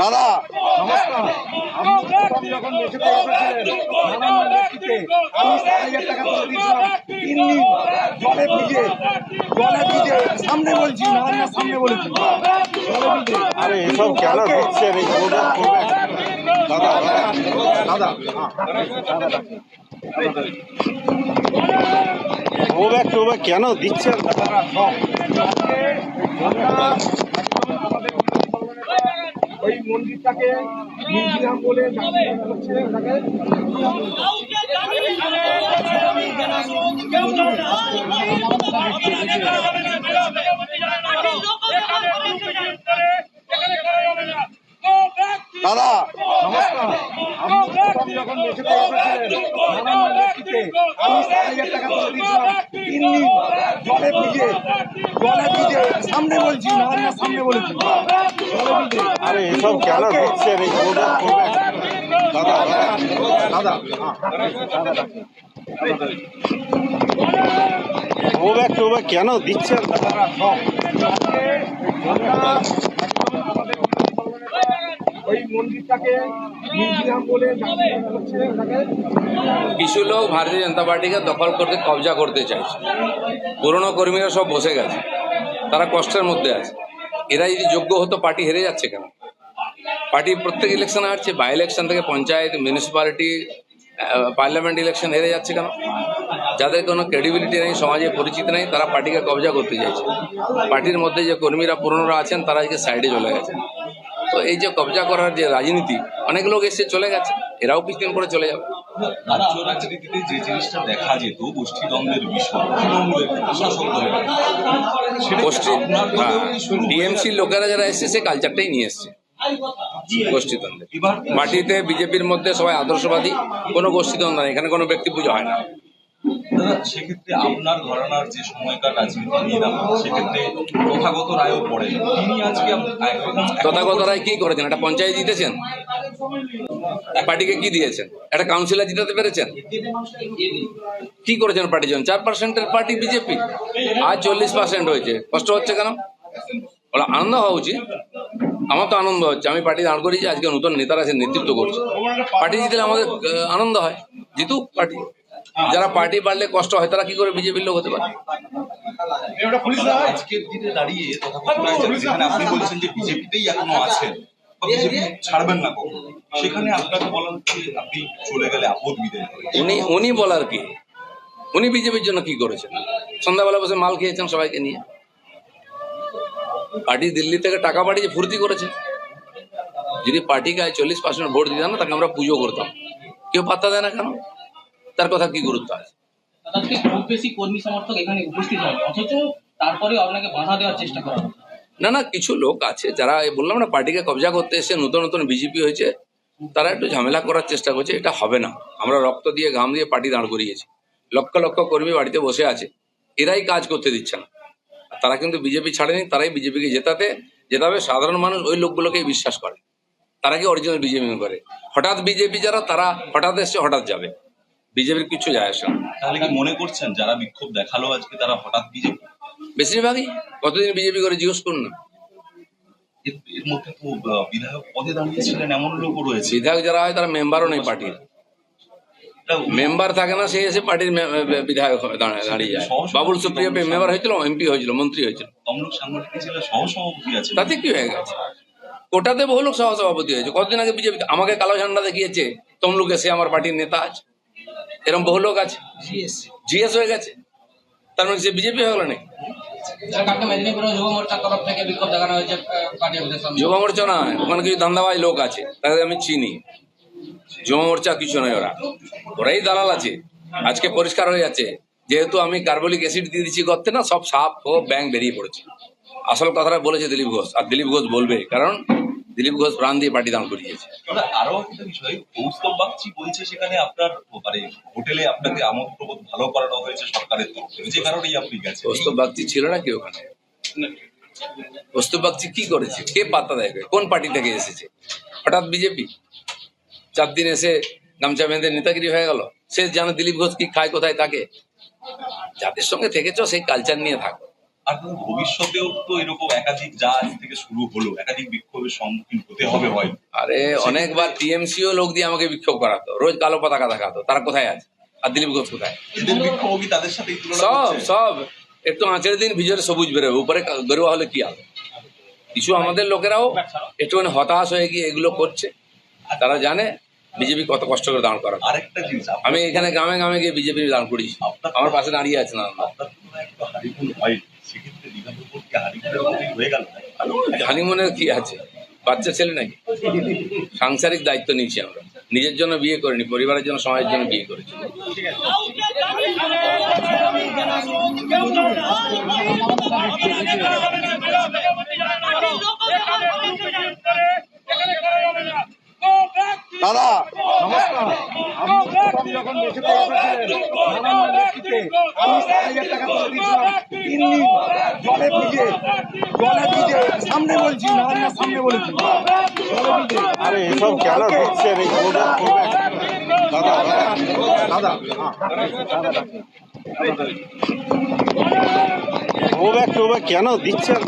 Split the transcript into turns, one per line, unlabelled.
দাদা
নমস্কার। যখন ব্যক্তিতে আমি টাকা তিন দিন জলে ভিজে জলে ভিজে সামনে বলছি সামনে বলেছি। জলে ভিজে
আরে এসব কেন গোটা দাদা দাদা ও ব্যাগ কেন দিচ্ছেন
দাদারা সব আজকে আমরা একদম আমাদের ওই মন্দিরটাকে মিউজিয়াম বলে যখন মেসেতে নানান ব্যক্তিতে আমি সাত হাজার টাকা তুলে দিয়েছিলাম তিন দিন জলে ভিজে জলে ভিজে সামনে বলছি সামনে বলেছি জলে ভিজে
আরে এসব কেন দিচ্ছেন এই গোটা দাদা দাদা ও ব্যাগ কেন দিচ্ছেন
দাদারা সব আজকে আমরা একদম আমাদের ওই
কিছু লোক ভারতীয় জনতা পার্টিকে দখল করতে কবজা করতে চাইছে। পুরনো কর্মীরা সব বসে গেছে। তারা কষ্টের মধ্যে আছে। এরা যদি যোগ্য হতো, পার্টি হেরে যাচ্ছে কেন? পার্টি প্রত্যেক ইলেকশন হারছে। বাই ইলেকশন থেকে পঞ্চায়েত মিউনিসিপ্যালিটি পার্লামেন্ট ইলেকশন হেরে যাচ্ছে কেন? যাদের কোনো ক্রেডিবিলিটি নেই, সমাজে পরিচিত নেই, তারা পার্টিকে কবজা করতে চাইছে। পার্টির মধ্যে যে কর্মীরা পুরনোরা আছেন, তারা আজকে সাইডে চলে গেছেন। তো এই যে কবজা করার যে রাজনীতি অনেক লোক এসে চলে গেছে এরাও কিছুদিন পরে চলে যাবে।
রাজ্য রাজনীতিতে যে জিনিসটা দেখা যেত গোষ্ঠীদ্বন্দ্বের বিষয়
গোষ্ঠী? টিএমসির লোকেরা যারা এসছে সে কালচারটাই নিয়ে এসছে গোষ্ঠীদ্বন্দ্বে। পার্টিতে বিজেপির মধ্যে সবাই আদর্শবাদী কোনো গোষ্ঠীদ্বন্দ্ব নেই এখানে কোনো ব্যক্তি পুজো হয় না।
সেক্ষেত্রে আপনার ঘরানার যে সময়কার রাজনীতি নিয়ে না সেক্ষেত্রে প্রথাগত রায়ও পড়ে। তিনি আজকে
তথাগত রায় কি করেছেন? একটা পঞ্চায়েত জিতেছেন? পার্টিকে কি দিয়েছেন? একটা কাউন্সিলর জিতাতে পেরেছেন? কি করেছেন পার্টি জন্য চার পার্সেন্টের পার্টি বিজেপি। আজ চল্লিশ পার্সেন্ট হয়েছে। কষ্ট হচ্ছে কেন? আনন্দ হওয়া উচিত। আমার তো আনন্দ হচ্ছে। আমি পার্টি দাঁড় করিয়েছি, আজকে নতুন নেতারা সে নেতৃত্ব করছে। পার্টি জিতলে আমাদের আনন্দ হয়। জিতুক পার্টি। যারা পার্টি বাড়লে কষ্ট হয় তারা কি করে বিজেপির লোক হতে পারে?
আজকের দিনে দাঁড়িয়ে তথাগত রায় যে- যেখানে আপনি বলছেন যে বিজেপিতেই এখনও আছেন ছাড়বেন না সেখানে আপনাকে বলা হচ্ছে আপনি চলে গেলে আপদ বিদায়
উনি উনি বলার কি? উনি বিজেপির জন্য কি করেছেন? সন্ধ্যাবেলা বসে মাল খেয়েছেন সবাইকে নিয়ে। পার্টি দিল্লি থেকে টাকা পাঠিয়ে ফুর্তি করেছে যদি পার্টিকে চল্লিশ পার্সেন্ট ভোট দিতাম না তাকে আমরা পুজো করতাম। কেউ পাত্তা দেয় না কেন? তার কথা কি গুরুত্ব আছে?
খুব বেশি কর্মী সমর্থক এখানে উপস্থিত হয় অথচ তারপরে আপনাকে বাধা দেওয়ার চেষ্টা করা
না না কিছু লোক আছে যারা বললাম না পার্টিকে কবজা করতে এসে নতুন নতুন বিজেপি হয়েছে তারা একটু ঝামেলা করার চেষ্টা করছে এটা হবে না। আমরা রক্ত দিয়ে ঘাম দিয়ে পার্টি দাঁড় করিয়েছি। লক্ষ লক্ষ কর্মী বাড়িতে বসে আছে এরাই কাজ করতে দিচ্ছে না। তারা কিন্তু বিজেপি ছাড়েনি তারাই বিজেপিকে জেতাতে জেতাবে সাধারণ মানুষ ওই লোকগুলোকেই বিশ্বাস করে। তারা কি অরিজিনাল বিজেপি করে? হঠাৎ বিজেপি যারা তারা হঠাৎ এসছে হঠাৎ যাবে। বিজেপির কিছু যায় আসে না।
তাহলে কি মনে করছেন যারা বিক্ষোভ দেখাল আজকে তারা হঠাৎ বিজেপি?
বেশিরভাগই। কতদিন বিজেপি করে জিজ্ঞেস করুন না।
এর মধ্যে তো বিধায়ক পদে দাঁড়িয়েছিলেন এমন লোকও রয়েছে।
বিধায়ক যারা হয় তারা মেম্বারও নেই পার্টির। মেম্বার থাকে না সে এসে পার্টির বিধায়ক দাঁড়া- দাঁড়িয়ে যায়। বাবুল সুপ্রিয় মেম্বার হয়েছিল এমপি হয়েছিল মন্ত্রী হয়েছিল।
তমলুক সাংগঠনিক জেলা সহসভাপতি আছেন।
তাতে কি হয়ে গেছে? কোটাতে বহু লোক সহসভাপতি হয়েছে। কতদিন আগে বিজেপি আমাকে কালো ঝান্ডা দেখিয়েছে তমলুকে সে আমার পার্টির নেতা আছে। এরকম বহু লোক আছে। জিএস হয়ে গেছে? তার মানে সে বিজেপি হয়ে গেল নাকি?
যুব
মোর্চা নয় ওখানে কিছু ধান্দাবাজ লোক আছে তাদের আমি চিনি। যুব মোর্চা কিছু নয় ওরা। ওরাই দালাল আছে। আজকে পরিষ্কার হয়ে যাচ্ছে। যেহেতু আমি কার্বলিক অ্যাসিড দিয়ে দিচ্ছি করতে না সব সাপ ও ব্যাং বেরিয়ে পড়েছে। আসল কথাটা বলেছে দিলীপ ঘোষ আর দিলীপ ঘোষ বলবে কারণ দিলীপ ঘোষ প্রাণ দিয়ে পার্টি দান করিয়েছে।
আরও একটা বিষয় কৌস্তব বাগচি বলছে সেখানে আপনার মানে হোটেলে আপনাকে আমোদ প্রবোধ ভালো করানো হয়েছে সরকারের তরফ থেকে। যে কারণেই আপনি গেছেন।
কৌস্তব বাগচি ছিল না কি ওখানে? কৌস্তব বাগচি কি করেছে? কে পাত্তা দেয়? কোন পার্টি থেকে এসেছে? হঠাৎ বিজেপি? চার দিন এসে গামছা বেঁধে নেতাগিরি হয়ে গেল। সে জানে দিলীপ ঘোষ কি খায় কোথায় থাকে? যাদের সঙ্গে থেকেছ সেই কালচার নিয়ে থাকো।
আর দাদা, ভবিষ্যতেও তো এরকম একাধিক যা আজ থেকে শুরু হলো একাধিক বিক্ষোভের সম্মুখীন হতে হবে হয়।
আরে অনেকবার টিএমসিও লোক দিয়ে আমাকে বিক্ষোভ করাতো রোজ কালো পতাকা দেখাতো তারা কোথায় আছে? আর দিলীপ ঘোষ কোথায়?
বিক্ষোভ কি তাদের সাথে
সব সব একটু দিন ভিজরে সবুজ বেরোবে উপরে গরুয়া হলে কি হবে? কিছু আমাদের লোকেরাও একটুখানি হতাশ হয়ে গিয়ে এগুলো করছে তারা জানে বিজেপি কত কষ্ট করে দাঁড় করা
আরেকটা জিনিস
আমি এখানে গ্রামে গ্রামে গিয়ে বিজেপি দাঁড় করিয়েছি আমার পাশে দাঁড়িয়ে আছে না।
হয় সেক্ষেত্রে কি হয়ে গেল
হানিমুনের কি আছে? বাচ্চা ছেলে নাকি? সাংসারিক দায়িত্ব নিয়েছি আমরা। নিজের জন্য বিয়ে করিনি পরিবারের জন্য সমাজের জন্য বিয়ে করেছি।
দাদা প্রথম যখন দেশে জলে ভিজে জলে ভিজে, সামনে বলছি নারায়ণের সামনে বলেছি।
আরে, এসব কেন গো ব্যাক দাদা দাদা
দাদা।
কেন দিচ্ছেন?